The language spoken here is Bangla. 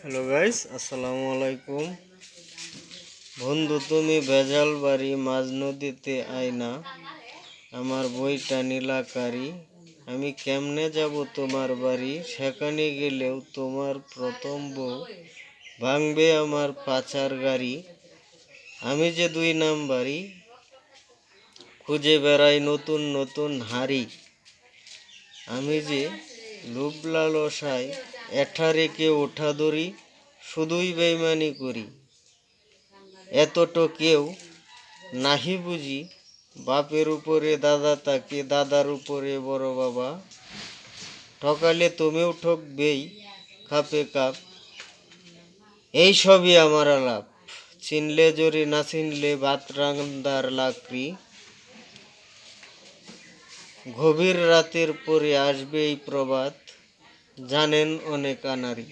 হ্যালো গাইস আসসালামু আলাইকুম বন্ধু, তুমি ভেজাল বাড়ি মাঝ নদীতে আয়না আমার বইটা নীলাকারি। আমি কেমনে যাব তোমার বাড়ি? সেখানে গেলেও তোমার প্রথম বউ ভাঙবে আমার পাচার গাড়ি। আমি যে দুই নাম্বারি খুঁজে বেড়াই নতুন নতুন হাড়ি। আমি যে লোভ লালসায় এঠা রেখে ওঠা ধরি শুধুই বেইমানি করি। এতটো কেউ নাহি বুঝি, বাপের উপরে দাদা তাকে, দাদার উপরে বড় বাবা। ঠকালে তুমিও ঠকবেই, খাপে কাপ। এই সবই আমার আলাপ। চিনলে জরি, না চিনলে ভাত রান্দার লাকড়ি। গভীর রাতের পরে আসবে এই প্রভাত জানেন অনেক আনারি